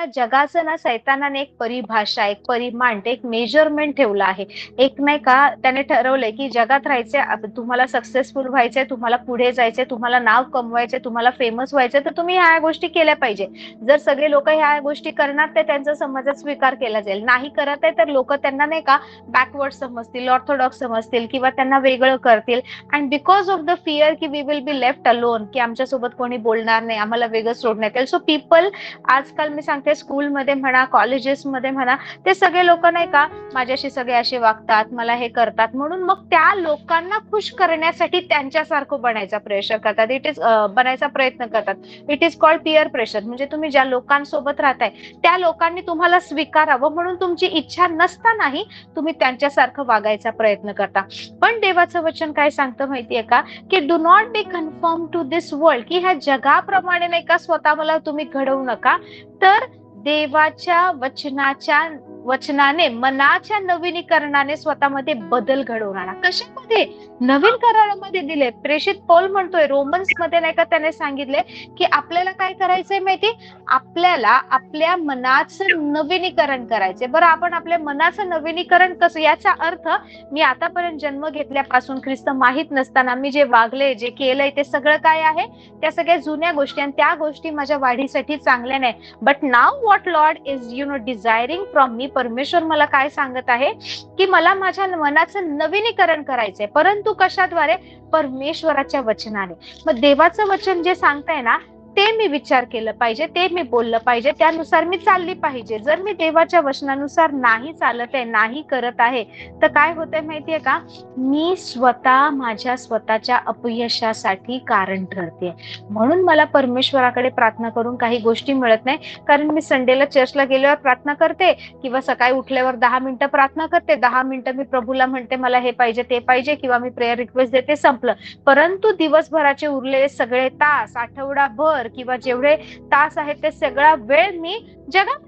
या जगाचं ना सैतानाने एक परिभाषा एक परिमांड एक मेजरमेंट ठेवलं आहे. एक नाही का त्याने ठरवलंय की जगात राहायचे तुम्हाला सक्सेसफुल व्हायचंय तुम्हाला पुढे जायचंय तुम्हाला नाव कमवायचे तुम्हाला फेमस व्हायचंय तर तुम्ही ह्या गोष्टी केल्या पाहिजे. जर सगळे लोक ह्या गोष्टी करणार तर त्यांचा समाजात स्वीकार केला जाईल. नाही करत आहे तर लोक त्यांना नाही का बॅकवर्ड समजतील ऑर्थोडॉक्स समजतील किंवा त्यांना वेगळं करतील. And because of the fear की we will be left alone की आमच्यासोबत कोणी बोलणार नाही आम्हाला वेगळं सोडण्यात येईल. सो पीपल आजकाल मी सांगते स्कूलमध्ये म्हणा कॉलेजेसमध्ये म्हणा ते सगळे लोक नाही का माझ्याशी सगळे असे वागतात मला हे करतात. म्हणून मग त्या लोकांना खुश करण्यासाठी त्यांच्यासारखं बनायचा प्रेशर करतात. इट इज बनायचा प्रयत्न करतात. It is called peer pressure म्हणजे तुम्ही ज्या लोकांसोबत राहताय त्या लोकांनी तुम्हाला स्वीकारावं म्हणून तुमची इच्छा नसतानाही तुम्ही त्यांच्यासारखं वागायचा प्रयत्न करता. पण देवाचं वचन काय सांगतं माहितीये का? की do not be confirm to this world की ह्या जगाप्रमाणे नाही का स्वतः मला तुम्ही घडवू नका. तर देवाच्या वचनाच्या वचनाने मनाच्या नवीनीकरणाने स्वतःमध्ये बदल घडवून आणा कशामध्ये? नवीन करारामध्ये दिले. प्रेषित पौल म्हणतोय रोमन्समध्ये नाही का त्याने सांगितले की आपल्याला काय करायचंय माहिती? आपल्याला आपल्या मनाचं नवीनीकरण करायचंय. बरं आपण आपल्या मनाचं नवीनीकरण कसं? याचा अर्थ मी आतापर्यंत जन्म घेतल्यापासून ख्रिस्त माहीत नसताना मी जे वागले जे केलंय ते सगळं काय आहे? त्या सगळ्या जुन्या गोष्टी आणि त्या गोष्टी माझ्या वाढीसाठी चांगल्या नाही. But now what Lord is you know desiring from me परमेश्वर मला काय सांगत आहे? की मला माझ्या मनाचं नवीनीकरण करायचंय. परंतु कशाद्वारे? परमेश्वराच्या वचनाने. मग देवाचं वचन जे सांगताय ना ते मी विचार केलं पाहिजे ते मी बोललं पाहिजे त्यानुसार मी चालली पाहिजे. जर मी देवाच्या वचनानुसार नाही चालत आहे नाही करत आहे तर काय होतंय माहितीये का? मी स्वतः माझ्या स्वतःच्या अपयशासाठी कारण ठरते. म्हणून मला परमेश्वराकडे प्रार्थना करून काही गोष्टी मिळत नाही. कारण मी संडेला चर्चला गेल्यावर प्रार्थना करते किंवा सकाळी उठल्यावर दहा मिनिटं प्रार्थना करते. दहा मिनिटं मी प्रभूला म्हणते मला हे पाहिजे ते पाहिजे किंवा मी प्रेयर रिक्वेस्ट देते संपलं. परंतु दिवसभराचे उरलेले सगळे तास आठवडाभर किंवा जेवढे तास आहेत ते सगळा वेळ मी जगा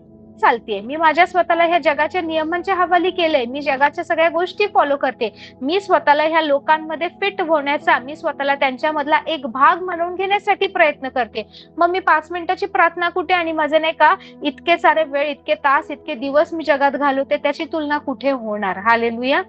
चालतेय. मी माझ्या स्वतःला ह्या जगाच्या नियमांच्या हवाली केलंय. मी जगाच्या सगळ्या गोष्टी फॉलो करते. मी स्वतःला ह्या लोकांमध्ये फिट होण्याचा मी स्वतःला त्यांच्यामधला एक भाग म्हणून घेण्यासाठी प्रयत्न करते. मग मी पाच मिनिटाची प्रार्थना कुठे आणि माझे नाही का इतके सारे वेळ इतके तास इतके दिवस मी जगात घालवते त्याची तुलना कुठे होणार? हालेलुया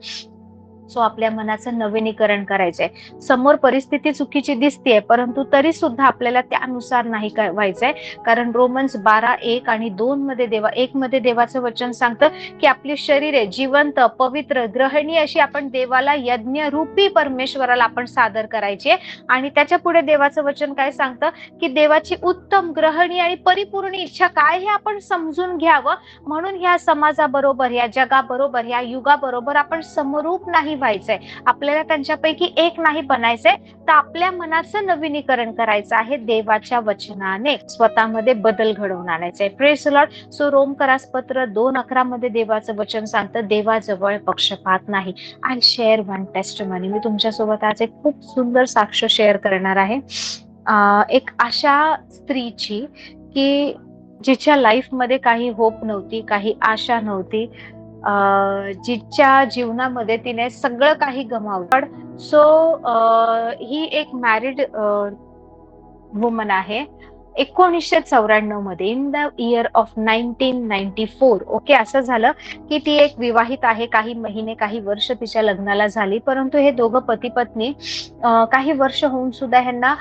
सो आपल्या मनाचं नवीनीकरण करायचंय. समोर परिस्थिती चुकीची दिसतेय परंतु तरी सुद्धा आपल्याला त्यानुसार नाही व्हायचंय. कारण रोमन्स बारा एक आणि दोन मध्ये देवा एक मध्ये देवाचं वचन सांगतं की आपली शरीरे जिवंत पवित्र ग्रहणी अशी आपण देवाला यज्ञ रूपी परमेश्वराला आपण सादर करायची आणि त्याच्या पुढे देवाचं वचन काय सांगतं? की देवाची उत्तम ग्रहणी आणि परिपूर्ण इच्छा काय हे आपण समजून घ्यावं. म्हणून ह्या समाजाबरोबर या जगाबरोबर या युगाबरोबर आपण समरूप नाही व्हायचंय. आपल्याला त्यांच्यापैकी एक नाही बनायचंय तर आपल्या मनाचं नवीनीकरण करायचं आहे देवाच्या वचनाने. स्वतःमध्ये बदल घडवून आणायचंय. प्रेस लॉर्ड सो रोमकरास पत्र दोन अकरा मध्ये देवाचं वचन सांगतं देवाजवळ पक्षपात नाही. I share one testimony मी तुमच्यासोबत आज एक खूप सुंदर साक्ष शेअर करणार आहे. एक अशा स्त्रीची की जिच्या लाईफमध्ये काही होप नव्हती काही आशा नव्हती जिच्या जीवनामध्ये तिने सगळं काही गमावलं. सो ही एक मॅरिड वुमन आहे. एकोणीसशे चौऱ्याण्णवमध्ये in the year of nineteen ninety four okay असं झालं की ती एक विवाहित आहे. काही महिने काही वर्ष तिच्या लग्नाला झाली. परंतु हे दोघं पती पत्नी काही वर्ष होऊन सुद्धा ह्यांना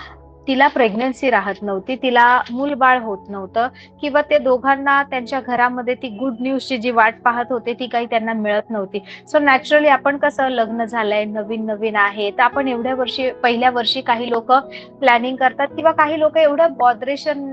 तिला प्रेग्नन्सी राहत नव्हती तिला मूलबाळ होत नव्हतं किंवा ते दोघांना त्यांच्या घरामध्ये ती गुड न्यूजची जी वाट पाहत होते ती काही त्यांना मिळत नव्हती. सो नॅचरली आपण कसं लग्न झालंय नवीन नवीन आहे तर आपण एवढ्या वर्षी पहिल्या वर्षी काही लोक प्लॅनिंग करतात किंवा काही लोक एवढं बॉदरेशन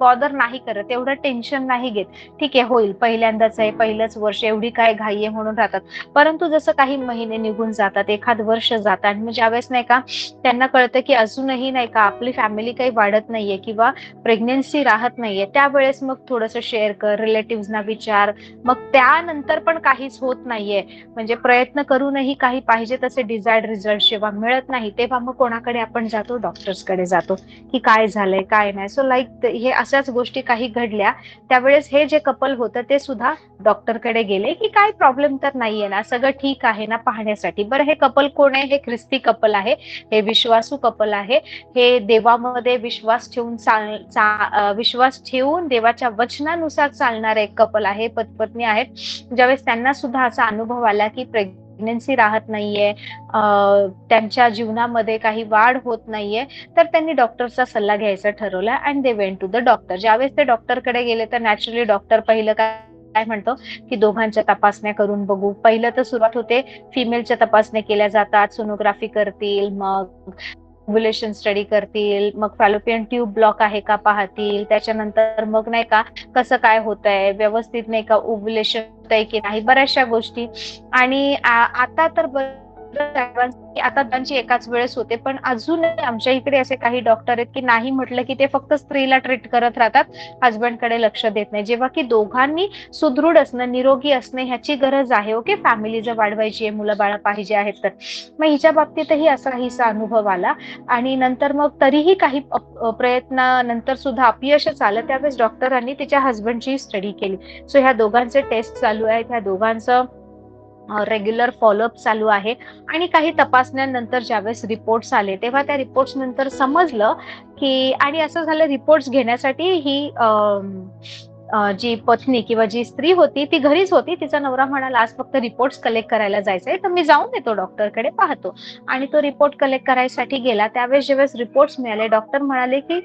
बॉदर नाही करत एवढं टेन्शन नाही घेत. ठीक आहे होईल पहिल्यांदाच आहे पहिलंच वर्ष एवढी काय घाई आहे म्हणून राहतात. परंतु जसं काही महिने निघून जातात एखाद वर्ष जातात आणि मग ज्यावेळेस नाही का त्यांना कळतं की अजूनही नाही का आपली फॅमिली काही वाढत नाहीये किंवा प्रेग्नेन्सी राहत नाहीये त्यावेळेस मग थोडस शेअर कर रिलेटिव्हना विचार. मग त्यानंतर पण काहीच होत नाहीये. म्हणजे प्रयत्न करूनही काही पाहिजे तसे डिझायर्ड रिझल्ट जेव्हा मिळत नाही तेव्हा मग कोणाकडे आपण जातो? डॉक्टर्सकडे जातो. की काय झालंय काय नाही. सो लाईक हे अशाच गोष्टी काही घडल्या त्यावेळेस हे जे कपल होतं ते सुद्धा डॉक्टरकडे गेले की काय प्रॉब्लेम तर नाहीये ना सगळं ठीक आहे ना पाहण्यासाठी. बरं हे कपल कोण आहे? हे ख्रिस्ती कपल आहे हे विश्वासू कपल आहे हे देवामध्ये विश्वास ठेवून चाल विश्वास ठेवून देवाच्या वचनानुसार चालणारे एक कपल आहे पत्नी आहेत. ज्यावेळेस त्यांना सुद्धा असा अनुभव आला की प्रेग्नन्सी राहत नाहीये त्यांच्या जीवनामध्ये काही वाढ होत नाहीये तर त्यांनी डॉक्टरचा सल्ला घ्यायचा ठरवला and they went to the doctor ज्यावेळेस ते डॉक्टरकडे गेले तर नॅचरली डॉक्टर पहिलं काय काय म्हणतो? की दोघांच्या तपासण्या करून बघू. पहिलं तर सुरुवात होते फिमेलच्या तपासण्या केल्या जातात सोनोग्राफी करतील मग ओव्हुलेशन स्टडी करतील मग फॅलोपियन ट्यूब ब्लॉक आहे का पाहतील त्याच्यानंतर मग नाही का कसं काय होत आहे व्यवस्थित नाही का ओव्हुलेशन होत आहे की नाही बऱ्याचशा गोष्टी. आणि आता तर बरं आता त्यांची एकाच वेळेस होते पण अजूनही आमच्या इकडे असे काही डॉक्टर आहेत की नाही म्हटलं की ते फक्त स्त्रीला ट्रीट करत राहतात हजबंडकडे लक्ष देत नाही. जेव्हा की दोघांनी सुदृढ असणं निरोगी असणं ह्याची गरज आहे ओके? फॅमिली जर वाढवायची आहे मुलं बाळा पाहिजे आहेत तर. मग हिच्या बाबतीतही असा हिसा अनुभव आला आणि नंतर मग तरीही काही प्रयत्नानंतर सुद्धा अपयशच आलं. त्यावेळेस डॉक्टरांनी तिच्या हजबंडची स्टडी केली. सो ह्या दोघांचे टेस्ट चालू आहेत. ह्या दोघांचं रेग्युलर फॉलोअप चालू आहे. आणि काही तपासण्यानंतर ज्यावेळेस रिपोर्ट्स आले तेव्हा त्या रिपोर्ट्स नंतर समजलं की आणि असं झालं रिपोर्ट्स घेण्यासाठी ही जी पत्नी किंवा जी स्त्री होती ती घरीच होती. तिचा नवरा म्हणाला आज फक्त रिपोर्ट्स कलेक्ट करायला जायचंय तर मी जाऊन येतो डॉक्टरकडे पाहतो. आणि तो रिपोर्ट कलेक्ट करायसाठी गेला. त्यावेळेस ज्यावेळेस रिपोर्ट्स मिळाले डॉक्टर म्हणाले की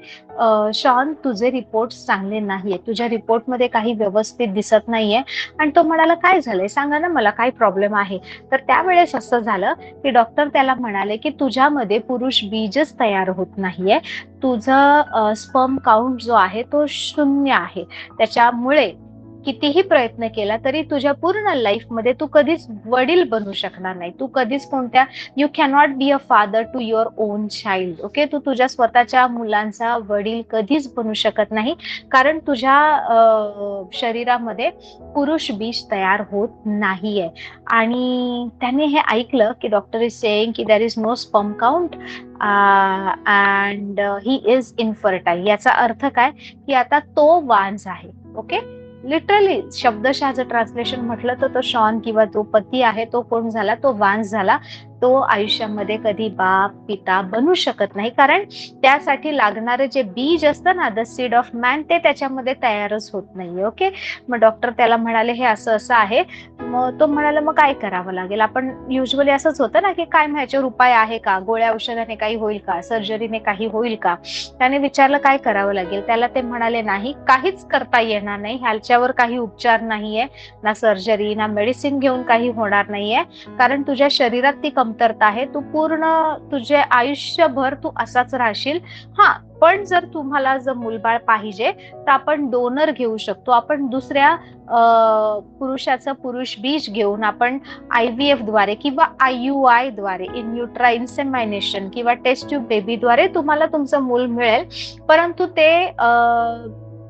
शॉन तुझे रिपोर्ट्स चांगले नाहीये तुझ्या रिपोर्टमध्ये काही व्यवस्थित दिसत नाहीये. आणि तो म्हणाला काय झालंय? सांगा ना मला काय प्रॉब्लेम आहे? तर त्यावेळेस असं झालं की डॉक्टर त्याला म्हणाले की तुझ्यामध्ये पुरुष बीजच तयार होत नाहीये. तुझा स्पर्म काउंट जो आहे तो शून्य आहे. त्याच्यामुळे कितीही प्रयत्न केला तरी तुझ्या पूर्ण लाईफमध्ये तू कधीच वडील बनू शकणार नाही. तू कधीच कोणत्या you cannot be a father to your own child okay तू तुझ्या स्वतःच्या मुलांचा वडील कधीच बनू शकत नाही. कारण तुझ्या शरीरामध्ये पुरुष बीज तयार होत नाहीये. आणि त्याने हे ऐकलं की डॉक्टर इज सेईंग की there is no sperm count and he is infertile याचा अर्थ काय? की आता तो वांज आहे ओके लिटरली शब्दशः जर ट्रान्सलेशन म्हटलं तर तो शॉन किंवा तो पती आहे तो कोण झाला? तो वांस झाला. तो आयुष्यामध्ये कधी बाप पिता बनू शकत नाही. कारण त्यासाठी लागणारे जे बीज असतं ना द सीड ऑफ मॅन ते त्याच्यामध्ये तयारच होत नाहीये ओके मग डॉक्टर त्याला म्हणाले हे असं असं आहे. मग तो म्हणाला मग काय करावं लागेल? आपण युजली असंच होतं ना की काय ह्याच्यावर उपाय आहे का? गोळ्या औषधाने काही होईल का? सर्जरीने काही होईल का? त्याने विचारलं काय करावं लागेल? त्याला ते म्हणाले नाही काहीच करता येणार नाही. ह्याच्यावर काही उपचार नाहीये. ना सर्जरी ना मेडिसिन घेऊन काही होणार नाहीये. कारण तुझ्या शरीरात ती कमतरता आहे तू पूर्ण तुझे आयुष्यभर तू असाच राहशील. हा पण जर तुम्हाला जर मुलबाळ पाहिजे तर आपण डोनर घेऊ शकतो. आपण दुसऱ्या पुरुषाचं पुरुष बीज घेऊन आपण आय व्ही एफद्वारे किंवा आय यू आयद्वारे इन युट्रा इन्सेमायनेशन किंवा टेस्ट ट्यूब बेबीद्वारे तुम्हाला तुमचं मूल मिळेल. परंतु ते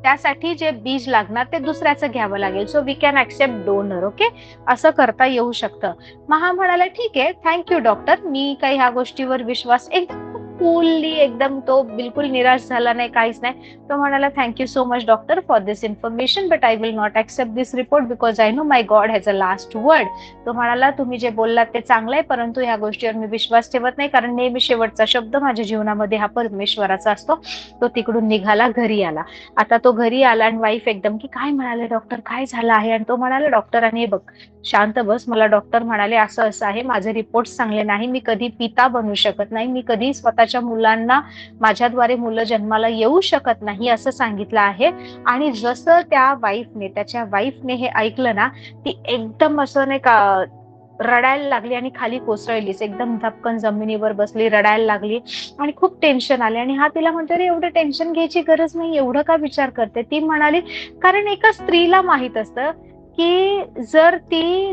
त्यासाठी जे बीज लागणार ते दुसऱ्याचं घ्यावं लागेल. So we can accept donor okay असं करता येऊ शकतं. महा म्हणाला ठीक आहे थँक्यू डॉक्टर मी काही ह्या गोष्टीवर विश्वास एकदम कूलली एकदम तो बिलकुल निराश झाला नाही काहीच नाही. तो म्हणाला thank you so much doctor for this information but I will not accept this report because I know my God has a last word तो म्हणाला तुम्ही जे बोललात ते चांगलं आहे परंतु ह्या गोष्टीवर मी विश्वास ठेवत नाही कारण नेहमी शेवटचा शब्द माझ्या जीवनामध्ये हा परमेश्वराचा असतो. तो तिकडून निघाला घरी आला. आता तो घरी आला आणि वाईफ एकदम की काय म्हणाले डॉक्टर काय झालं आहे? आणि तो म्हणाला डॉक्टरांनी "हे बघ शांत बस. मला डॉक्टर म्हणाले असं असं आहे. माझे रिपोर्ट चांगले नाही. मी कधी पिता बनू शकत नाही. मी कधी स्वतः स्वतःच्या मुलांना माझ्याद्वारे मुलं जन्माला येऊ शकत नाही असं सांगितलं आहे. आणि जसं त्या वाईफने त्याच्या वाईफने हे ऐकलं ना ती एकदम असं नाही का रडायला लागली आणि खाली कोसळलीच. एकदम धपकन जमिनीवर बसली रडायला लागली आणि खूप टेन्शन आले. आणि हा तिला म्हणतो रे एवढं टेन्शन घ्यायची गरज नाही एवढं का विचार करते? ती म्हणाली कारण एका स्त्रीला माहीत असतं की जर ती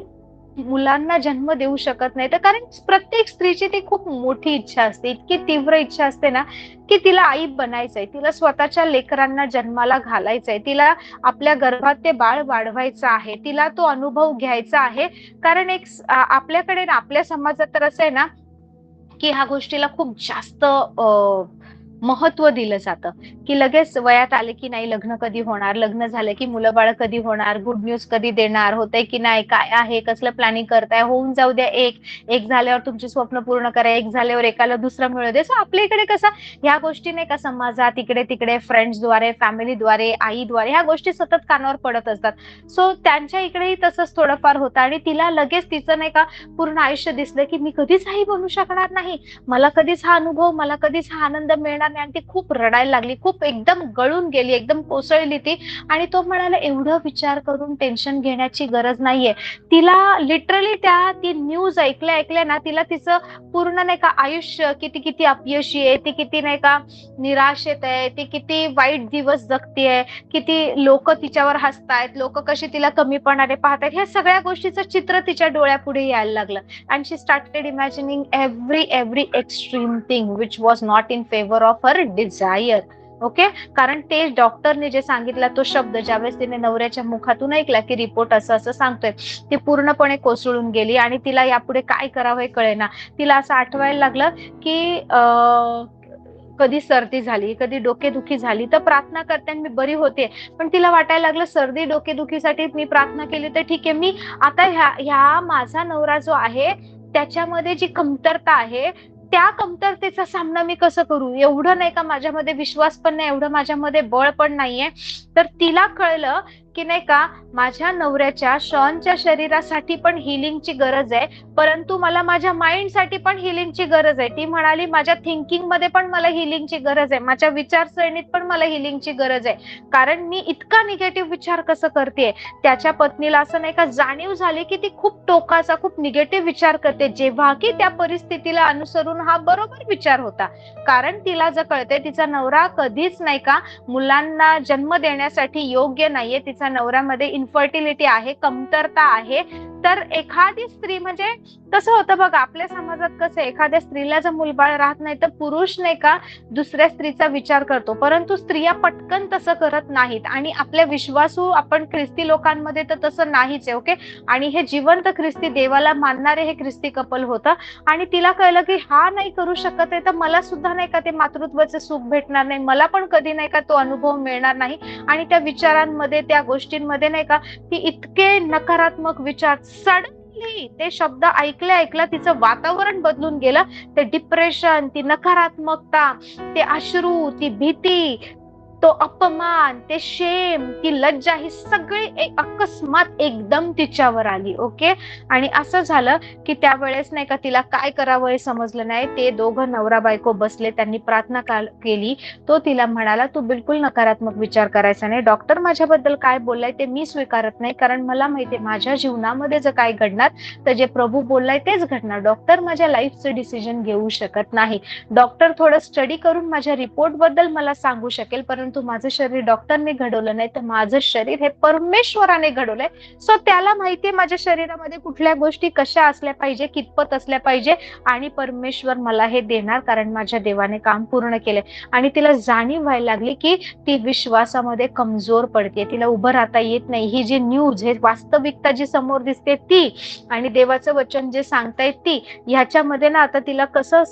मुलांना जन्म देऊ शकत नाही. तर कारण प्रत्येक स्त्रीची ती खूप मोठी इच्छा असते. इतकी तीव्र इच्छा असते ना की तिला आई बनायचंय. तिला स्वतःच्या लेकरांना जन्माला घालायचंय. तिला आपल्या गर्भात ते बाळ वाढवायचं आहे. तिला तो अनुभव घ्यायचा आहे. कारण एक आपल्याकडे ना आपल्या समाजात तर असं आहे ना की ह्या गोष्टीला खूप जास्त अ, महत्त्व दिलं जातं. की लगेच वयात आले की नाही लग्न कधी होणार? लग्न झालं की मुलं बाळ कधी होणार? गुड न्यूज कधी देणार? होतंय की नाही? काय आहे? कसलं प्लॅनिंग करताय? होऊन जाऊ द्या एक. एक झाल्यावर तुमची स्वप्न पूर्ण करा. एक झाल्यावर एकाला दुसरं मिळू दे. सो आपल्या इकडे कसं? ह्या गोष्टी नाही का समाजात इकडे तिकडे फ्रेंड्सद्वारे फॅमिलीद्वारे आईद्वारे ह्या गोष्टी सतत कानावर पडत असतात. सो त्यांच्या इकडेही तसंच थोडंफार होतं आणि तिला लगेच तिचं नाही का पूर्ण आयुष्य दिसलं की मी कधीच आई बनू शकणार नाही. मला कधीच हा अनुभव मला कधीच हा आनंद मिळणार नाही आणि ती खूप रडायला लागली खूप एकदम गळून गेली एकदम कोसळली ती. आणि तो म्हणाला एवढं विचार करून टेन्शन घेण्याची गरज नाहीये. तिला लिटरली त्या ती न्यूज ऐकल्या ऐकल्या ना तिला तिचं पूर्ण नाही का आयुष्य किती किती अपयशी आहे ती किती नाही का निराशेत आहे ती किती वाईट दिवस जगतीये किती लोक तिच्यावर हसतायत लोक कशी तिला कमीपणाने पाहतायत ह्या सगळ्या गोष्टीचं चित्र तिच्या डोळ्यापुढे यायला लागलं. And she started imagining every every extreme thing which was not in favour of her desire okay कारण ते डॉक्टरने जे सांगितला तो शब्द ज्यावेळेस तिने नवऱ्याच्या मुखातून ऐकला की रिपोर्ट असं असं सांगतोय ती पूर्णपणे कोसळून गेली आणि तिला यापुढे काय करावं हे कळेना. तिला असं आठवायला लागलं की अं, कधी सर्दी झाली कधी डोकेदुखी झाली तर प्रार्थना करते मी बरी होते. पण तिला वाटायला लागलं सर्दी डोकेदुखीसाठी मी प्रार्थना केली तर ठीक आहे. मी आता ह्या ह्या माझा नवरा जो आहे त्याच्यामध्ये जी कमतरता आहे त्या कमतरतेचा सामना मी कसं करू? एवढं नाही का माझ्यामध्ये विश्वास पण नाही एवढं माझ्यामध्ये बळ पण नाहीये. तर तिला कळलं की नाही का माझ्या नवऱ्याच्या शॉनच्या शरीरासाठी पण हिलिंगची गरज आहे परंतु मला माझ्या माइंडसाठी पण हिलिंगची गरज आहे. ती म्हणाली माझ्या थिंकिंगमध्ये पण मला हिलिंगची गरज आहे. माझ्या विचारसरणीत पण मला हिलिंगची गरज आहे. कारण मी इतका निगेटिव्ह विचार कसं करते त्याच्या पत्नीला असं नाही का जाणीव झाली की ती खूप टोकाचा खूप निगेटिव्ह विचार करते. जेव्हा की त्या परिस्थितीला अनुसरून हा बरोबर विचार होता. कारण तिला जर कळते तिचा नवरा कधीच नाही का मुलांना जन्म देण्यासाठी योग्य नाहीये. तिचा नवऱ्यामध्ये इन्फर्टिलिटी आहे कमतरता आहे. तर एखादी स्त्री म्हणजे कसं होतं बघा आपल्या समाजात कसं एखाद्या स्त्रीला जर मुलबाळ राहत नाही तर पुरुष नाही का दुसऱ्या स्त्रीचा विचार करतो. परंतु स्त्रिया पटकन तसं करत नाहीत आणि आपल्या विश्वासू आपण ख्रिस्ती लोकांमध्ये तर तसं नाहीच आहे ओके? आणि हे जिवंत ख्रिस्ती देवाला मानणारे हे ख्रिस्ती कपल होतं. आणि तिला कळलं की हा नाही करू शकत आहे तर मला सुद्धा नाही का ते मातृत्वाचं सुख भेटणार नाही. मला पण कधी नाही का तो अनुभव मिळणार नाही. आणि त्या विचारांमध्ये त्या गोष्टींमध्ये नाही का ती इतके नकारात्मक विचार सडनली ते शब्द ऐकल्या ऐकल्या तिचं वातावरण बदलून गेलं. ते डिप्रेशन ती नकारात्मकता ते अश्रू ती भीती तो अपमान ते शेम ती लज्जा ही सगळी एक अकस्मात एकदम तिच्यावर आली ओके आणि असं झालं की त्यावेळेस नाही का तिला काय करावं हे समजलं नाही. ते दोघं नवरा बायको बसले त्यांनी प्रार्थना केली तो तिला म्हणाला तू बिलकुल नकारात्मक विचार करायचा नाही. डॉक्टर माझ्याबद्दल काय बोललाय ते मी स्वीकारत नाही. कारण मला माहितीये माझ्या जीवनामध्ये जर काय घडणार तर जे प्रभू बोललाय तेच घडणार. डॉक्टर माझ्या लाईफचं डिसिजन घेऊ शकत नाही. डॉक्टर थोडं स्टडी करून माझ्या रिपोर्टबद्दल मला सांगू शकेल परंतु माझं शरीर डॉक्टरने घडवलं नाही तर माझं शरीर हे परमेश्वराने घडवलंय. सो त्याला माहितीये माझ्या शरीरामध्ये कुठल्या गोष्टी कशा असल्या पाहिजे कितपत असल्या पाहिजे आणि परमेश्वर मला हे देणार कारण माझ्या देवाने काम पूर्ण केलंय. आणि तिला जाणीव व्हायला लागली की ती विश्वासामध्ये कमजोर पडते तिला उभं राहता येत नाही. ही जी न्यूज हे वास्तविकता जी समोर दिसते ती आणि देवाचं वचन जे सांगतायत ती ह्याच्यामध्ये ना आता तिला कसं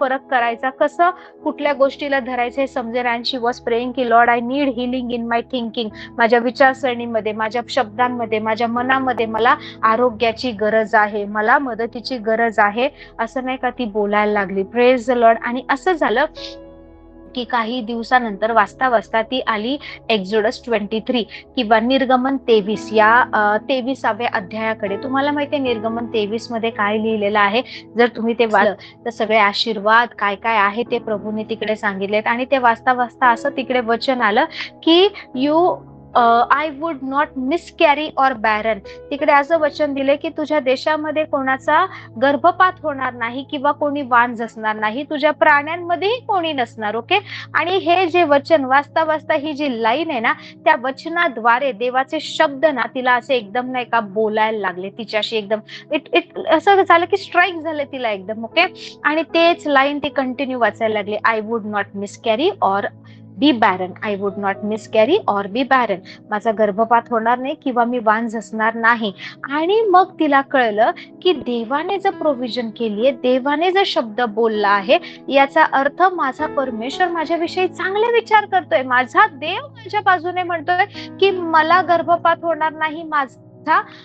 फरक करायचा कसं कुठल्या गोष्टीला धरायचं हे समजेल. अँड शी वॉज प्रेइंग की Lord I need healing in my thinking. माझ्या विचारसरणीमध्ये माझ्या शब्दांमध्ये माझ्या मनामध्ये मला आरोग्याची गरज आहे मला मदतीची गरज आहे असं नाही का ती बोलायला लागली. प्रेज द लॉर्ड आणि असं झालं की काही दिवसानंतर वाचता वाचता ती आली एक्झोडस ट्वेंटी थ्री किंवा निर्गमन तेवीस या तेवीसाव्या तेविसाव्या अध्यायाकडे. तुम्हाला माहितीये निर्गमन तेवीसमध्ये काय लिहिलेलं आहे? जर तुम्ही ते वाचलं तर सगळे आशीर्वाद काय काय आहे ते प्रभूने तिकडे सांगितलेत. आणि ते वाचता वाचता असं तिकडे वचन आलं की you I would not miscarry or barren तिकडे असं वचन दिले की तुझ्या देशामध्ये कोणाचा गर्भपात होणार नाही किंवा कोणी वान असणार नाही तुझ्या प्राण्यांमध्येही कोणी नसणार ओके आणि हे जे वचन वाचता वाचता ही जी लाईन आहे ना त्या वचनाद्वारे देवाचे शब्द ना तिला असे एकदम नाही का बोलायला लागले तिच्याशी एकदम. इट इट असं झालं की स्ट्राईक झालं तिला एकदम ओके आणि तेच लाईन ती कंटिन्यू वाचायला लागली. I would not miscarry or be barren I would not miscarry or be barren माझा गर्भपात होणार नाही किंवा मी वान झसणार नाही. आणि मग तिला कळलं की देवाने जर प्रोव्हिजन केली आहे देवाने जर शब्द बोलला आहे याचा अर्थ माझा परमेश्वर माझ्याविषयी चांगले विचार करतोय. माझा देव माझ्या बाजूने म्हणतोय की मला गर्भपात होणार नाही माझ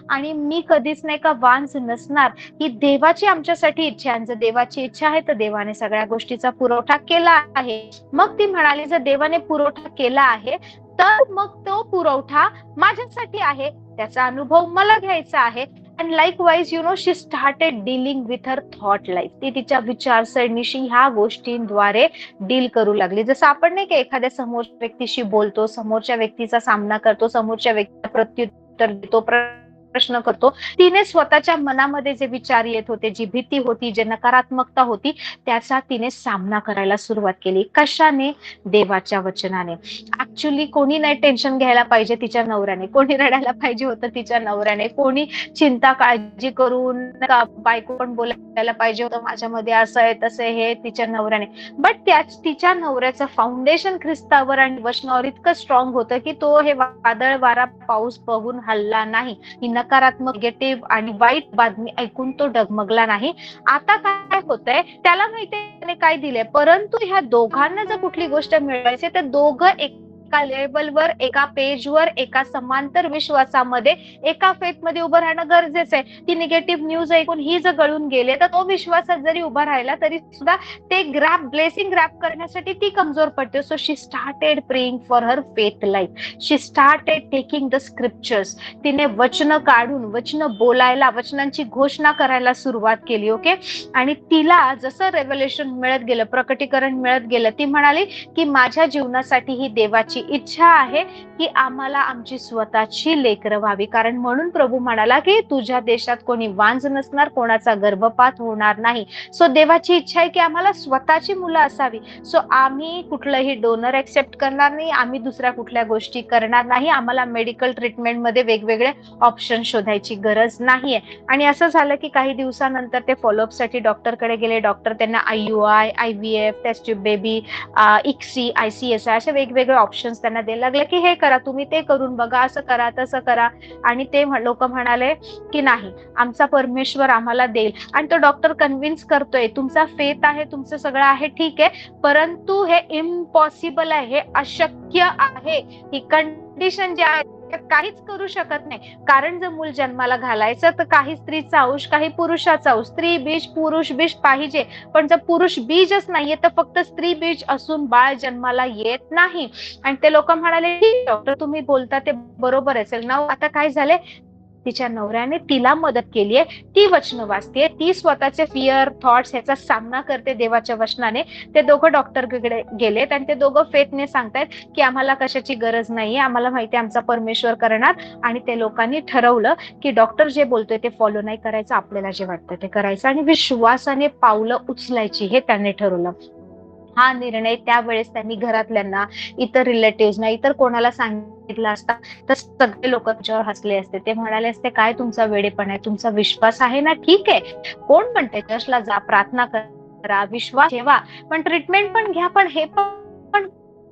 आणि मी कधीच नाही का वांज नसणार. ही देवाची आमच्यासाठी इच्छा आहे. जर देवाची इच्छा आहे तर देवाने सगळ्या गोष्टीचा पुरवठा केला आहे. मग ती म्हणाली जर देवाने पुरवठा केला आहे तर मग तो पुरवठा माझ्यासाठी आहे. त्याचा अनुभव मला घ्यायचा आहे. And likewise you know she started dealing with her thought life ती तिच्या विचारसरणीशी ह्या गोष्टींद्वारे डील करू लागली. जसं आपण नाही का एखाद्या समोर व्यक्तीशी बोलतो समोरच्या व्यक्तीचा सामना करतो समोरच्या व्यक्तीला प्रत्युत्तर देतो प्रश्न करतो. तिने स्वतःच्या मनामध्ये जे विचार येत होते जी भीती होती जे नकारात्मकता होती त्याचा तिने सामना करायला सुरुवात केली. कशाने? देवाच्या वचनाने. ऍक्च्युली कोणी नाही टेन्शन घ्यायला पाहिजे तिच्या नवऱ्याने. कोणी रडायला पाहिजे होतं तिच्या नवऱ्याने. कोणी चिंता काळजी करून बायको पण बोलायला पाहिजे होतं माझ्यामध्ये असं आहे तसं हे तिच्या नवऱ्याने. बट त्या तिच्या नवऱ्याचं फाउंडेशन ख्रिस्तावर आणि वचनावर इतकं स्ट्रॉंग होतं की तो हे वादळ वारा पाऊस बघून हल्ला नाही. नकारात्मक निगेटिव्ह आणि वाईट बातमी ऐकून तो डगमगला नाही. आता काय होतंय त्याला माहितीये काय दिलंय? परंतु ह्या दोघांना जर कुठली गोष्ट मिळवायची तर दोघं एक एका लेवलवर एका पेजवर एका समांतर विश्वासामध्ये एका फेथमध्ये उभं राहणं गरजेचं आहे. ती निगेटिव्ह न्यूज ऐकून ही जर गळून गेले तर तो विश्वासात जरी उभा राहिला तरी सुद्धा ते ग्रॅप ब्लेसिंग ग्रॅप करण्यासाठी ती कमजोर पडते. So she started praying for her faith life she started taking the scriptures तिने वचन काढून वचन बोलायला वचनांची घोषणा करायला सुरुवात केली ओके आणि तिला जसं रेव्होल्युशन मिळत गेलं प्रकटीकरण मिळत गेलं ती म्हणाली की माझ्या जीवनासाठी ही देवाची इच्छा आहे की आम्हाला आमची स्वतःची लेकरं व्हावी. कारण म्हणून प्रभू म्हणाला की तुझ्या देशात कोणी वांज नसणार कोणाचा गर्भपात होणार नाही. सो देवाची इच्छा आहे की आम्हाला स्वतःची मुलं असावी. सो आम्ही कुठलंही डोनर एक्सेप्ट करणार नाही आम्ही दुसऱ्या कुठल्या गोष्टी करणार नाही. आम्हाला मेडिकल ट्रीटमेंटमध्ये वेगवेगळे ऑप्शन शोधायची गरज नाहीये. आणि असं झालं की काही दिवसानंतर ते फॉलोअपसाठी डॉक्टरकडे गेले. डॉक्टर त्यांना I U I I V F test baby ICSI I C S I असे वेगवेगळे ऑप्शन त्यांना द्यायला लागले की हे करा तुम्ही ते करून बघा असं करा तसं करा. आणि ते लोक म्हणाले की नाही आमचा परमेश्वर आम्हाला देईल. आणि तो डॉक्टर कन्व्हिन्स करतोय तुमचा फेथ आहे तुमचं सगळं आहे ठीक आहे परंतु हे इम्पॉसिबल आहे हे अशक्य आहे. ही कंडिशन जी आहे काहीच करू शकत नाही. कारण जर मूल जन्माला घालायचं तर काही स्त्रीचा अंश काही पुरुषाचा अंश. स्त्री बीज पुरुष बीज पाहिजे. पण जर पुरुष बीजच नाहीये तर फक्त स्त्री बीज असून बाळ जन्माला येत नाही. आणि ते लोक म्हणाले डॉक्टर तुम्ही बोलता ते बरोबर असेल. ना आता काय झाले तिच्या नवऱ्याने तिला मदत केली आहे. ती वचन वाचते ती स्वतःचे फिअर थॉट्स ह्याचा सामना करते देवाच्या वचनाने. ते दोघं डॉक्टरकडे गेलेत आणि ते दोघं फेथने सांगतायत की आम्हाला कशाची गरज नाहीये. आम्हाला माहिती आमचा परमेश्वर करणार आणि ते लोकांनी ठरवलं की डॉक्टर जे बोलतोय ते फॉलो नाही करायचं. आपल्याला जे वाटतं ते करायचं. आणि विश्वासाने पावलं उचलायची हे त्यांनी ठरवलं. हा निर्णय त्यावेळेस त्यांनी घरातल्यांना इतर रिलेटिव्हना इतर कोणाला सांगितला असता तर सगळे लोक त्याच्यावर हसले असते. ते म्हणाले असते काय तुमचा वेडेपण आहे? तुमचा विश्वास आहे ना? ठीक आहे. कोण म्हणते? चर्चला जा प्रार्थना करा विश्वास ठेवा पण ट्रीटमेंट पण घ्या पण हे पण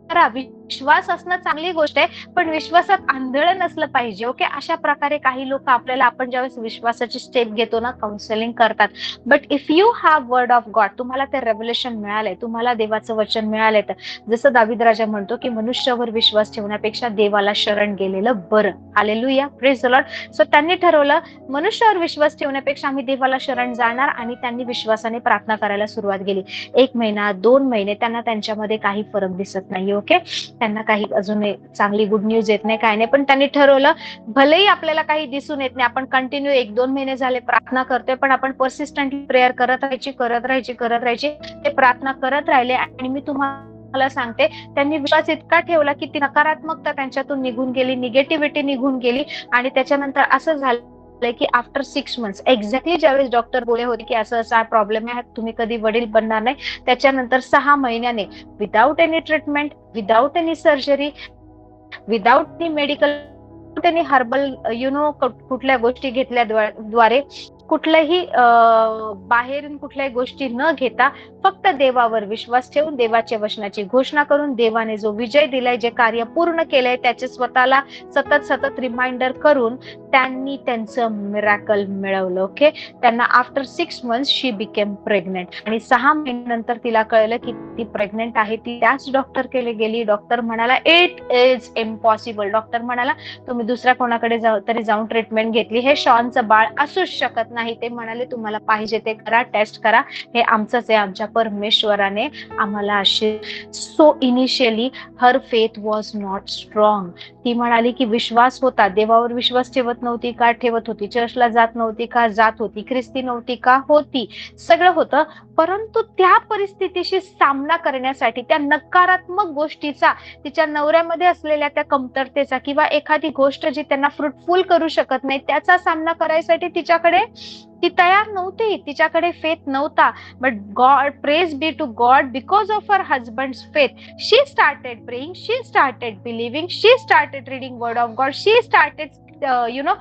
करा. विश्वास असणं चांगली गोष्ट आहे पण विश्वासात आंधळ नसलं पाहिजे ओके? अशा प्रकारे काही लोक आपल्याला आपण ज्यावेळेस विश्वासाची स्टेप घेतो ना काउन्सिलिंग करतात. But if you have word of God तुम्हाला ते रेव्हल्युशन मिळालंय तुम्हाला देवाचं वचन मिळालंय तर जसं दाविद राजा म्हणतो की मनुष्यावर विश्वास ठेवण्यापेक्षा देवाला शरण गेलेलं बरं. आलेलू या प्रेज लॉर्ड सो त्यांनी ठरवलं मनुष्यावर विश्वास ठेवण्यापेक्षा आम्ही देवाला शरण जाणार आणि त्यांनी विश्वासाने प्रार्थना करायला सुरुवात केली. एक महिना दोन महिने त्यांना त्यांच्यामध्ये काही फरक दिसत नाही ओके? त्यांना काही अजून चांगली गुड न्यूज येत नाही काय नाही. पण त्यांनी ठरवलं भलेही आपल्याला काही दिसून येत नाही आपण कंटिन्यू एक दोन महिने झाले प्रार्थना करतोय पण आपण परसिस्टंटली प्रेयर करत राहायची करत राहायची करत राहायची ते प्रार्थना करत राहिले. आणि मी तुम्हाला मला सांगते त्यांनी विश्वास इतका ठेवला की ती नकारात्मकता त्यांच्यातून निघून गेली निगेटिव्हिटी निघून गेली. आणि त्याच्यानंतर असं झालं की आफ्टर सिक्स मंथ्स एक्झॅक्टली ज्यावेळेस डॉक्टर बोले होते की असं असा प्रॉब्लेम आहे तुम्ही कधी वडील बनणार नाही त्याच्यानंतर सहा महिन्याने without any treatment without any surgery without any medical त्यांनी हर्बल यु नो कुठल्या गोष्टी घेतल्याद्वारे कुठल्याही बाहेरून कुठल्याही गोष्टी न घेता फक्त देवावर विश्वास ठेवून देवाच्या वचनाची घोषणा करून देवाने जो विजय दिलाय जे कार्य पूर्ण केलंय त्याचे स्वतःला सतत सतत रिमाइंडर करून त्यांनी त्यांचं मिरॅकल मिळवलं ओके त्यांना after six month she became pregnant आणि सहा महिन्यानंतर तिला कळलं की ती प्रेग्नेंट आहे ती त्याच डॉक्टर केले गेली. डॉक्टर म्हणाला इट इज इम्पॉसिबल डॉक्टर म्हणाला तुम्ही दुसऱ्या कोणाकडे जाऊ तरी जाऊन ट्रीटमेंट घेतली. हे शॉनचं बाळ असूच शकत नाही ते म्हणाले तुम्हाला पाहिजे ते करा टेस्ट करा. हे आमचंच आहे आमच्या परमेश्वराने आम्हाला अशी so initially her faith was not strong ती म्हणाली की विश्वास होता. देवावर विश्वास ठेवत नव्हती का? ठेवत होती. चर्चला जात नव्हती का? जात होती. ख्रिस्ती नव्हती का? होती. सगळं होतं. परंतु त्या परिस्थितीशी सामना करण्यासाठी त्या नकारात्मक गोष्टीचा तिच्या नवऱ्यामध्ये असलेल्या त्या कमतरतेचा किंवा एखादी गोष्ट जी त्यांना फ्रुटफुल करू शकत नाही त्याचा सामना करायसाठी तिच्याकडे ती तयार नव्हती तिच्याकडे फेथ नव्हता. But God praise be to God because of her husband faith she started praying she started believing she started reading word of God she started you know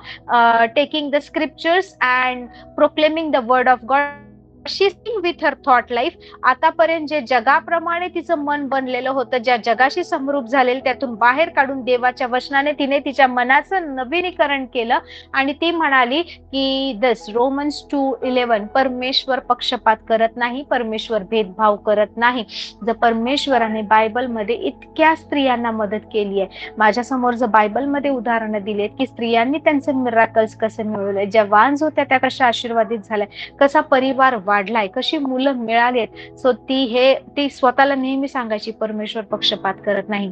taking the scriptures and proclaiming the word of God she with her thought life आतापर्यंत जे जगाप्रमाणे तिचं मन बनलेलं होतं ज्या जगाशी समरूप झालेलं त्यातून बाहेर काढून देवाच्या वचनाने तिने तिच्या मनाचं नवीनीकरण केलं. आणि ती म्हणाली की दस रोमन्स टू इलेव्हन परमेश्वर पक्षपात करत नाही परमेश्वर भेदभाव करत नाही. जर परमेश्वराने बायबलमध्ये इतक्या स्त्रियांना मदत केली आहे माझ्यासमोर जर बायबलमध्ये उदाहरणं दिलीत की स्त्रियांनी त्यांचे मिराकल्स कसे मिळवले ज्या वांज होत्या त्या कशा आशीर्वादित झाल्या कसा परिवार वाढलाय कशी मुलं मिळालीत सो ती हे ती स्वतःला नेहमी सांगायची परमेश्वर पक्षपात करत नाही.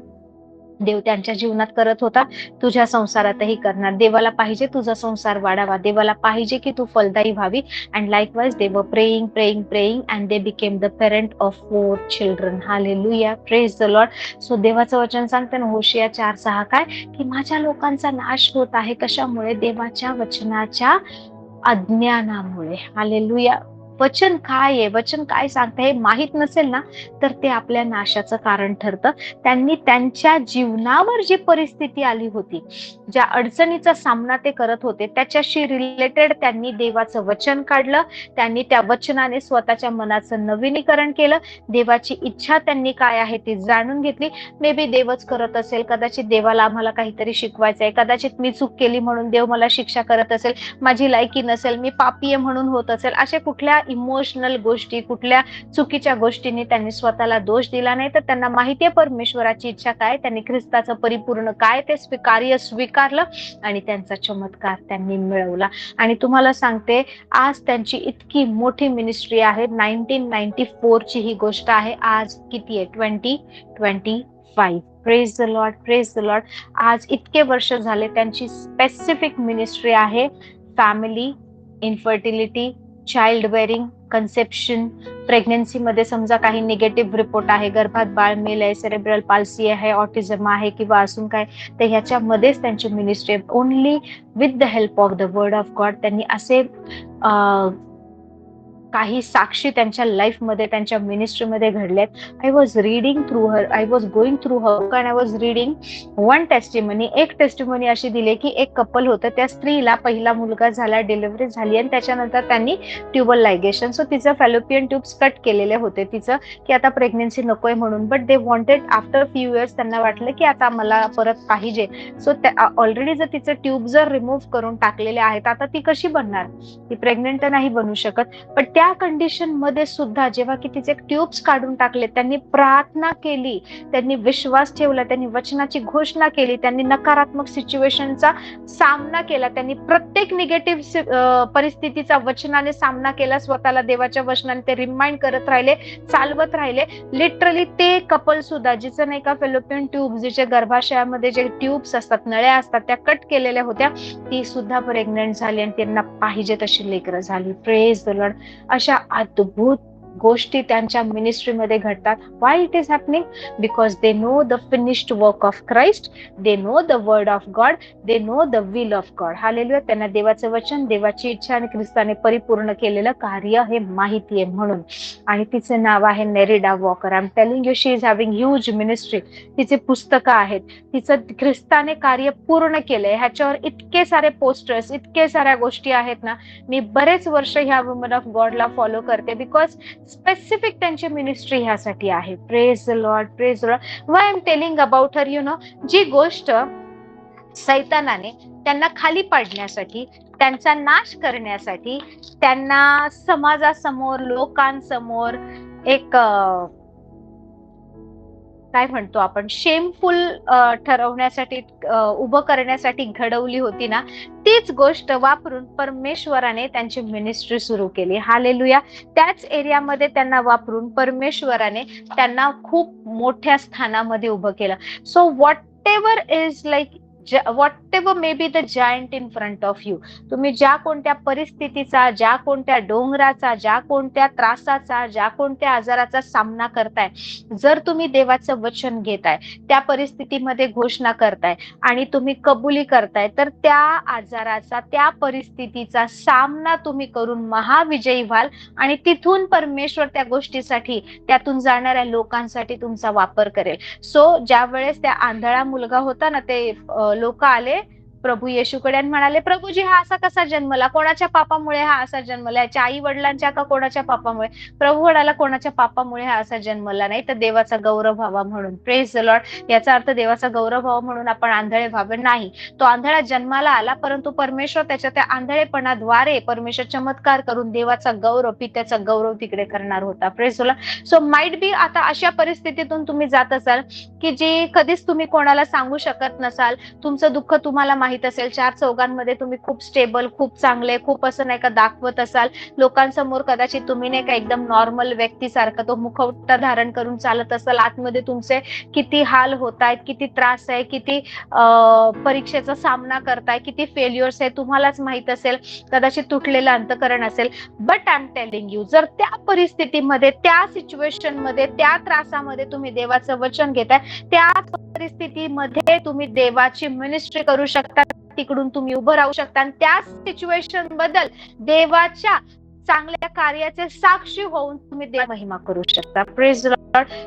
देव त्यांच्या जीवनात करत होता तुझ्या संसारातही करणार. देवाला पाहिजे तुझा संसार वाढावा. देवाला पाहिजे की तू फलदायी व्हावी. And likewise they Dev praying praying praying and they became the parent of four children hallelujah praise the Lord so देवाचं वचन सांगते ना होशिया चार सहा काय की माझ्या लोकांचा नाश होत आहे कशामुळे? देवाच्या वचनाच्या अज्ञानामुळे. आलेलुया वचन काय आहे? वचन काय सांगतं हे माहीत नसेल ना तर ते आपल्या नाशाचं कारण ठरतं. त्यांनी त्यांच्या जीवनावर जी परिस्थिती आली होती ज्या अडचणीचा सामना ते करत होते त्याच्याशी रिलेटेड त्यांनी देवाचं वचन काढलं. त्यांनी त्या वचनाने स्वतःच्या मनाचं नवीनीकरण केलं. देवाची इच्छा त्यांनी काय आहे ती जाणून घेतली. मे बी देवच करत असेल कदाचित देवाला आम्हाला काहीतरी शिकवायचं आहे कदाचित मी चूक केली म्हणून देव मला शिक्षा करत असेल माझी लायकी नसेल मी पापीय म्हणून होत असेल अशा कुठल्या इमोशनल गोष्टी कुठल्या चुकीच्या गोष्टींनी त्यांनी स्वतःला दोष दिला नाही तर त्यांना माहितीये परमेश्वराची इच्छा काय त्यांनी ख्रिस्ताचं परिपूर्ण काय ते स्वीकार्य स्वीकारलं आणि त्यांचा चमत्कार त्यांनी मिळवला. आणि तुम्हाला सांगते आज त्यांची इतकी मोठी मिनिस्ट्री आहे नाईन्टीन नाईन्टी फोरची ही गोष्ट आहे. आज किती आहे? Twenty twenty five. Praise the Lord praise the Lord आज इतके वर्ष झाले त्यांची स्पेसिफिक मिनिस्ट्री आहे family infertility child bearing conception प्रेग्नन्सीमध्ये समजा काही निगेटिव्ह रिपोर्ट आहे गर्भात बाळ मेल आहे सेरेब्रल पाल्सी आहे ऑटिझम आहे किंवा असून काय तर ह्याच्यामध्येच त्यांची ministry only with the help of the word of God त्यांनी असे काही साक्षी त्यांच्या लाईफमध्ये त्यांच्या मिनिस्ट्रीमध्ये घडल्यात I was reading through her I was going through her कारण I was reading one testimony एक टेस्टिमनी अशी दिली की एक कपल होतं त्या स्त्रीला पहिला मुलगा झाला डिलिव्हरी झाली आणि त्याच्यानंतर त्यांनी ट्युबल लायगेशन सो तिचं फॅलोपियन ट्यूब्स कट केलेले होते. तिचं की आता प्रेग्नेन्सी नकोय म्हणून. But they wanted after few years त्यांना वाटलं की आता मला परत पाहिजे. सो ऑलरेडी जर तिचं ट्यूब जर रिमूव्ह करून टाकलेले आहेत आता ती कशी बनणार? ती प्रेग्नेंट नाही बनू शकत. पण त्या त्या कंडिशनमध्ये सुद्धा जेव्हा की तिचे ट्यूब्स काढून टाकले त्यांनी प्रार्थना केली त्यांनी विश्वास ठेवला त्यांनी वचनाची घोषणा केली त्यांनी नकारात्मक सिच्युएशनचा सामना केला त्यांनी प्रत्येक निगेटिव्ह परिस्थितीचा वचनाने सामना केला स्वतःला देवाच्या वचनाने ते रिमाइंड करत राहिले चालवत राहिले. लिटरली ते कपल सुद्धा जिचं नाही का फेलोपियन ट्यूब जिचे गर्भाशयामध्ये जे ट्यूब्स असतात नळ्या असतात त्या कट केलेल्या होत्या ती सुद्धा प्रेग्नेंट झाली आणि त्यांना पाहिजे तशी लेकरं झाली. प्रेज द लॉर्ड अशा अद्भुत गोष्टी त्यांच्या मिनिस्ट्रीमध्ये घडतात. Why it is happening because they know the finished work of Christ they know the word of God they know the will of God हा त्यांना देवाचं वचन देवाची इच्छा आणि ख्रिस्ताने परिपूर्ण केलेलं कार्य हे माहिती आहे म्हणून. आणि तिचं नाव आहे Nerida Walker I am telling you she is having huge ministry तिचे पुस्तकं आहेत. तिचं ख्रिस्ताने कार्य पूर्ण केलंय. ह्याच्यावर इतके सारे पोस्टर्स इतके साऱ्या गोष्टी आहेत ना. मी बरेच वर्ष ह्या वुमन ऑफ गॉडला फॉलो करते बिकॉज स्पेसिफिक त्यांची मिनिस्ट्री ह्यासाठी आहे. Praise Lord praise Lord why am telling about her you know जी गोष्ट सैतानाने त्यांना खाली पाडण्यासाठी त्यांचा नाश करण्यासाठी त्यांना समाजासमोर लोकांसमोर एक काय म्हणतो आपण शेमफुल ठरवण्यासाठी उभं करण्यासाठी घडवली होती ना तीच गोष्ट वापरून परमेश्वराने त्यांची मिनिस्ट्री सुरू केली. हालेलुया त्याच एरियामध्ये त्यांना वापरून परमेश्वराने त्यांना खूप मोठ्या स्थानामध्ये उभं केलं. So whatever is like whatever may be the giant in front of you तुम्ही ज्या कोणत्या परिस्थितीचा ज्या कोणत्या डोंगराचा ज्या कोणत्या त्रासाचा ज्या कोणत्या आजाराचा सामना करताय जर तुम्ही देवाचं वचन घेताय त्या परिस्थितीमध्ये घोषणा करताय आणि तुम्ही कबुली करताय तर त्या आजाराचा त्या परिस्थितीचा सामना तुम्ही करून महाविजयी व्हाल आणि तिथून परमेश्वर त्या गोष्टीसाठी त्यातून जाणाऱ्या लोकांसाठी तुमचा वापर करेल. सो ज्या वेळेस त्या आंधळा मुलगा होता ना ते लोक आले प्रभू येशूकडे आणि म्हणाले प्रभूजी हा असा कसा जन्मला? कोणाच्या पापामुळे हा असा जन्मला? याच्या आई वडिलांच्या का कोणाच्या पापामुळे? प्रभू वडाला कोणाच्या पापामुळे हा असा जन्मला नाही तर देवाचा गौरव व्हावा म्हणून. प्रेस लॉर्ड याचा अर्थ देवाचा गौरव व्हावा म्हणून आपण आंधळे व्हावे नाही. तो आंधळा जन्माला आला परंतु परमेश्वर त्याच्या त्या आंधळेपणाद्वारे परमेश्वर चमत्कार करून देवाचा गौरव पित्याचा गौरव तिकडे करणार होता. प्रेस सो माइट बी आता अशा परिस्थितीतून तुम्ही जात असाल की जी कधीच तुम्ही कोणाला सांगू शकत नसाल तुमचं दुःख तुम्हाला माहिती माहीत असेल. चार चौघांमध्ये तुम्ही खूप स्टेबल खूप चांगले खूप असं नाही का दाखवत असाल. लोकांसमोर कदाचित तुम्ही नाही का एकदम नॉर्मल व्यक्तीसारखं तो मुखवटा धारण करून चालत असाल. आतमध्ये तुमचे किती हाल होत आहेत किती त्रास आहे किती परीक्षेचा सामना करताय किती फेल्युअर्स आहे तुम्हालाच माहीत असेल. कदाचित तुटलेलं अंतकरण असेल. But I am telling you जर त्या परिस्थितीमध्ये त्या सिच्युएशनमध्ये त्या त्रासामध्ये तुम्ही देवाचं वचन घेताय त्या परिस्थितीमध्ये तुम्ही देवाची मिनिस्ट्री करू शकता. तिकडून तुम्ही उभं राहू शकता. आणि त्या सिच्युएशनबद्दल देवाच्या चांगल्या कार्याचे साक्षी होऊन तुम्ही देव महिमा करू शकता. Praise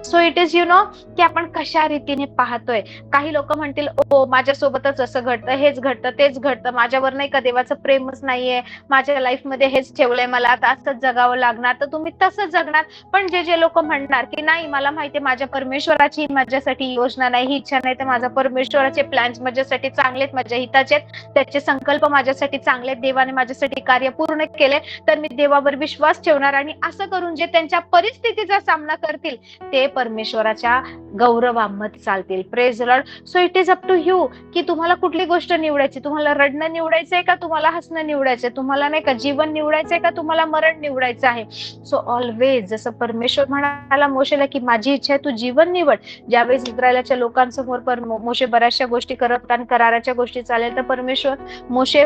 so it is you know की आपण कशा रीतीने पाहतोय. काही लोक म्हणतील ओ माझ्यासोबतच असं घडतं हेच घडतं तेच घडतं. माझ्यावर नाही का देवाचं प्रेमच नाहीये. माझ्या लाईफमध्ये हेच ठेवलंय मला. आता असंच जगावं लागणार. तर तुम्ही तसंच जगणार. पण जे जे लोक म्हणणार की नाही मला माहितीये माझ्या परमेश्वराची माझ्यासाठी योजना नाही ही इच्छा नाही तर माझा परमेश्वराचे प्लॅन्स माझ्यासाठी चांगलेत माझ्या हिताचे आहेत. त्याचे संकल्प माझ्यासाठी चांगले देवाने माझ्यासाठी कार्य पूर्ण केले तर मी देवावर विश्वास ठेवणार आणि असं करून जे त्यांच्या परिस्थितीचा सामना करतील ते परमेश्वराच्या गौरवामध्ये चालतील. Praise Lord so it is up to you की तुम्हाला कुठली गोष्ट निवडायची? तुम्हाला रडणं निवडायचंय का? तुम्हाला हसणं निवडायचंय? तुम्हाला नाही का जीवन निवडायचंय का? तुम्हाला मरण निवडायचं आहे. सो ऑलवेज जसं परमेश्वर म्हणाला मोशेला की माझी इच्छा आहे तू जीवन निवड. ज्यावेळेस इस्रायलाच्या लोकांसमोर मोशे बऱ्याचशा गोष्टी करत आणि कराराच्या गोष्टी चालेल तर परमेश्वर मोशे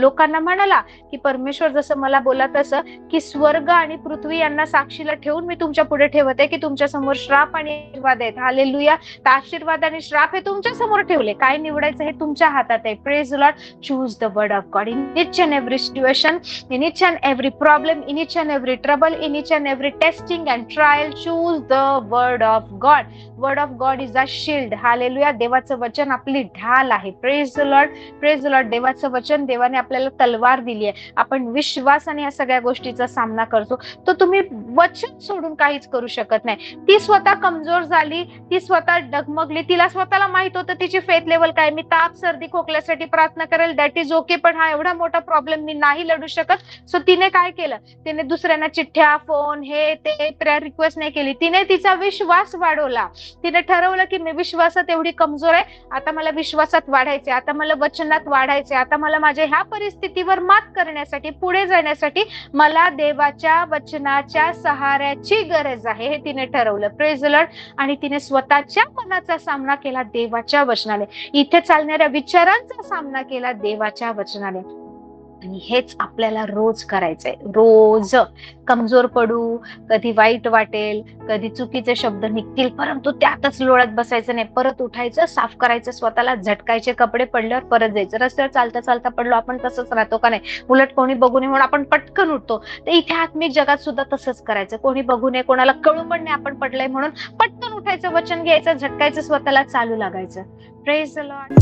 लोकांना म्हणाला की परमेश्वर जसं मला बोला तसं की स्वर्ग आणि पृथ्वी यांना साक्षीला ठेवून मी तुमच्यापुढे ठेवत आहे की तुमच्या समोर श्राप आणि आशीर्वाद आहेत. हालेलुया तर आशीर्वाद आणि श्राप हे तुमच्यासमोर ठेवले. काय निवडायचं हे तुमच्या हातात आहे. Praise Lord choose the word of God in each and every situation in each and every problem in each and every trouble in each and every testing and trial choose the word of God word of God is a shield hallelujah देवाचं वचन आपली ढाल आहे. Praise Lord praise Lord देवाचं वचन देवाने आपल्याला तलवार दिली आहे. आपण विश्वासाने या सगळ्या गोष्टीचा सामना करतो. तर तुम्ही वचन सोडून काहीच करू शकत नाही. ती स्वतः कमजोर झाली ती स्वतः डगमगली तिला स्वतःला माहीत होतं तिची फेथ लेवल काय. मी ताप सर्दी खोकल्यासाठी प्रार्थना करेल दॅट इज ओके पण हा एवढा मोठा प्रॉब्लेम मी नाही लढू शकत. सो तिने काय केलं? तिने दुसऱ्यांना चिठ्ठ्या फोन हे ते प्रेयर रिक्वेस्ट नाही केली. तिने तिचा विश्वास वाढवला. तिने ठरवलं की मी विश्वासात एवढी कमजोर आहे आता मला विश्वासात वाढायचे आता मला वचनात वाढायचे आता मला माझ्या ह्या परिस्थितीवर मात करण्यासाठी पुढे जाण्यासाठी मला देवाच्या वचनाच्या सहाऱ्याची गरज आहे हे तिने ठरवलं. प्रेज आणि तिने स्वतःच्या मनाचा सामना केला देवाच्या वचनाने. इथे चालणाऱ्या विचारांचा सामना केला देवाच्या वचनाने. आणि हेच आपल्याला रोज करायचंय. रोज कमजोर पडू कधी वाईट वाटेल कधी चुकीचे शब्द निघतील परंतु त्यातच लोळत बसायचं नाही. परत उठायचं साफ करायचं स्वतःला झटकायचे कपडे पडल्यावर परत जायचं. रस्त्यावर चालता चालता पडलो आपण तसंच राहतो का नाही? उलट कोणी बघू नये म्हणून आपण पटकन उठतो. तर इथे आत्मिक जगात सुद्धा तसंच करायचं. कोणी बघू नये कोणाला कळू पण नाही आपण पडलंय म्हणून पटकन उठायचं वचन घ्यायचं झटकायचं स्वतःला चालू लागायचं. Praise Lord